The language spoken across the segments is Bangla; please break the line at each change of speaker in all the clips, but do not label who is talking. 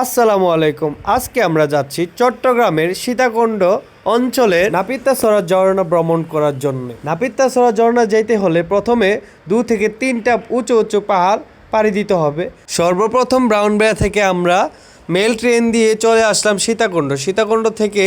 আসসালামু আলাইকুম। আজকে আমরা যাচ্ছি চট্টগ্রামের সীতাকুণ্ড অঞ্চলে নাপিতাসরা ঝর্ণা ভ্রমণ করার জন্য। নাপিতাসরা ঝর্ণা যেতে হলে প্রথমে দু থেকে তিনটা উঁচু উঁচু পাহাড় পাড়ি দিতে হবে। সর্বপ্রথম ব্রাউনবেড়া থেকে আমরা মেল ট্রেন দিয়ে চলে আসলাম সীতাকুণ্ড। সীতাকুণ্ড থেকে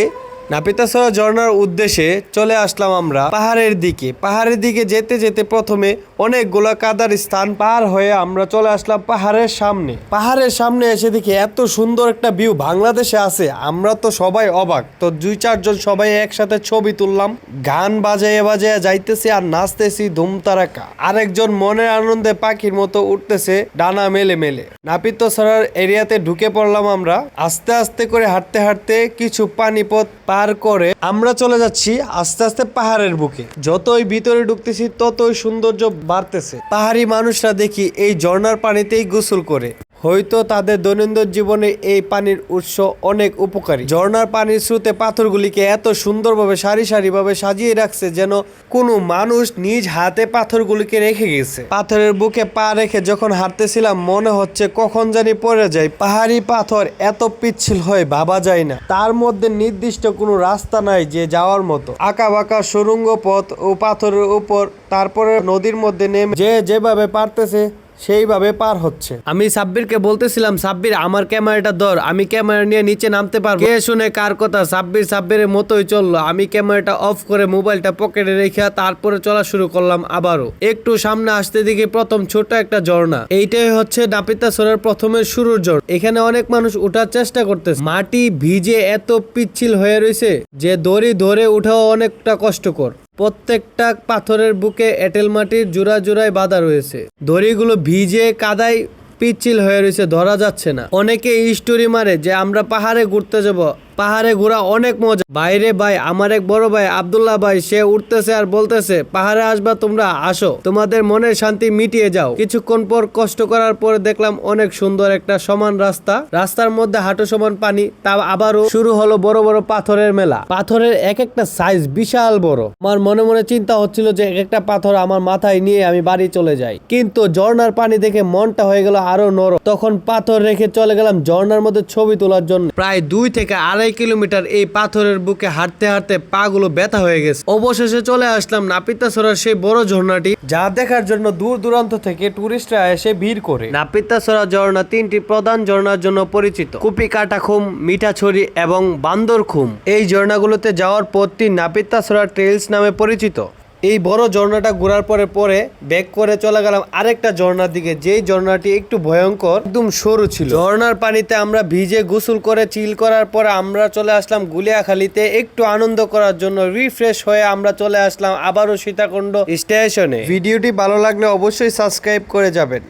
নাপিতাসরা ঝর্ণার উদ্দেশ্যে চলে আসলাম আমরা পাহাড়ের দিকে। পাহাড়ের দিকে যেতে যেতে প্রথমে অনেকগুলো কাদার স্থান পার হয়ে আমরা চলে আসলাম পাহাড়ের সামনে। পাহাড়ের সামনে এসে দেখি এত সুন্দর একটা ভিউ বাংলাদেশে আছে। আমরা তো সবাই অবাক। তো দুই চারজন সবাই একসাথে ছবি তুললাম। গান বাজাইয়ে বাজাইয়ে যাইতেছি আর নাচতেছি ধুমতারাকা। আরেকজন মনের আনন্দে পাখির মতো উঠতেছে ডানা মেলে মেলে। নাপিত সরার এরিয়াতে ঢুকে পড়লাম আমরা। আস্তে আস্তে করে হাঁটতে হাঁটতে কিছু পানিপথ পার করে আমরা চলে যাচ্ছি আস্তে আস্তে পাহাড়ের বুকে। যতই ভিতরে ঢুকতেছি, ততই সৌন্দর্য বাড়তেছে। পাহাড়ি মানুষরা দেখি এই ঝর্ণার পানিতেই গোসল করে। হয়তো তাদের দৈনন্দিন জীবনে এই পানির উৎস অনেক উপকারী। ঝর্ণার পানির স্রোতে পাথরগুলিকে এত সুন্দরভাবে, সারি সারিভাবে সাজিয়ে রাখছে যেন কোনো মানুষ নিজ হাতে পাথরগুলিকে রেখে গেছে। পাথরের বুকে পা রেখে যখন হাঁটতেছিলাম, মনে হচ্ছে কখন জানি পড়ে যায় পাহাড়ি পাথর এত পিচ্ছিল হয়, ভাবা যায় না। তার মধ্যে নির্দিষ্ট কোনো রাস্তা নাই যে যাওয়ার মতো। আঁকা বাঁকা সুরঙ্গ পথ ও পাথরের উপর, তারপরে নদীর মধ্যে নেমে যে যেভাবে পারতেছে সেইভাবে পার হচ্ছে। আমি সাব্বিরকে বলতেছিলাম, সাব্বির, আমার ক্যামেরাটা ধর, আমি ক্যামেরা নিয়ে নিচে নামতে পারব। কে শুনে কার কথা? সাব্বির সাব্বিরের মতোই চলল। আমি ক্যামেরাটা অফ করে মোবাইলটা পকেটে রেখে তারপরে চলা শুরু করলাম আবারও। একটু সামনে আসতে দেখি প্রথম ছোট একটা ঝর্ণা। এইটাই হচ্ছে নাপিতা সরের প্রথমের শুরুর ঝড় এখানে অনেক মানুষ ওঠার চেষ্টা করতেছে। মাটি ভিজে এত পিচ্ছিল হয়ে রয়েছে যে দড়ি ধরে উঠাও অনেকটা কষ্টকর। প্রত্যেকটা পাথরের বুকে এঁটেল মাটির জোড়া জোড়ায় বাঁধা রয়েছে। দড়িগুলো ভিজে কাদায় পিচ্ছিল হয়ে রয়েছে, ধরা যাচ্ছে না। অনেকে স্টোরি মারে যে, আমরা পাহাড়ে ঘুরতে যাব পাহাড়ে ঘোরা অনেক মজা। বাইরে ভাই, আমার এক বড় ভাই আবদুল্লাহ ভাই, সে উঠতেছে আর বলতেছে, পাহাড়ে আসবা, তোমরা আসো। তোমাদের মনের শান্তি মিটিয়ে যাও। কিছুক্ষণ পর কষ্ট করার পরে দেখলাম অনেক সুন্দর একটা সমান রাস্তা। রাস্তার মধ্যে হাঁটু সমান পানি তা আবারও শুরু হলো বড় বড় পাথরের মেলা। পাথরের এক একটা সাইজ বিশাল বড়। আমার মনে মনে চিন্তা হচ্ছিল যে এক একটা পাথর আমার মাথায় নিয়ে আমি বাড়ি চলে যাই। কিন্তু ঝর্ণার পানি দেখে মনটা হয়ে গেল আরও নরম। তখন পাথর রেখে চলে গেলাম ঝর্ণার মধ্যে ছবি তোলার জন্য। প্রায় দুই থেকে আড়াই কিলোমিটার এই পাথরের বুকে হাঁটতে হাঁটতে পা গুলো ব্যথা হয়ে গেছে। অবশেষে চলে আসলাম নাপিতাসরার সেই বড় ঝর্ণাটি, যা দেখার জন্য দূর দূরান্ত থেকে টুরিস্টরা এসে ভিড় করে। নাপিতাসরা ঝর্ণা তিনটি প্রধান ঝর্ণার জন্য পরিচিত। কুপিকাটা খুম মিঠাছড়ি এবং বান্দরখুম। এই ঝর্ণাগুলোতে যাওয়ার পথটি নাপিতাসরা ট্রেলস নামে পরিচিত। এই বড় ঝর্ণাটা ঘোরার পরে পরে ব্যাক করে চলে গেলাম আরেকটা ঝর্ণার দিকে। যেই ঝর্ণাটি একটু ভয়ঙ্কর, একদম সরু ছিল। ঝর্ণার পানিতে আমরা ভিজে গোসল করে চিল করার পরে আমরা চলে আসলাম গুলিয়াখালিতে একটু আনন্দ করার জন্য রিফ্রেশ হয়ে আমরা চলে আসলাম আবারও সীতাকুণ্ড স্টেশনে। ভিডিওটি ভালো লাগলে অবশ্যই সাবস্ক্রাইব করে যাবেন।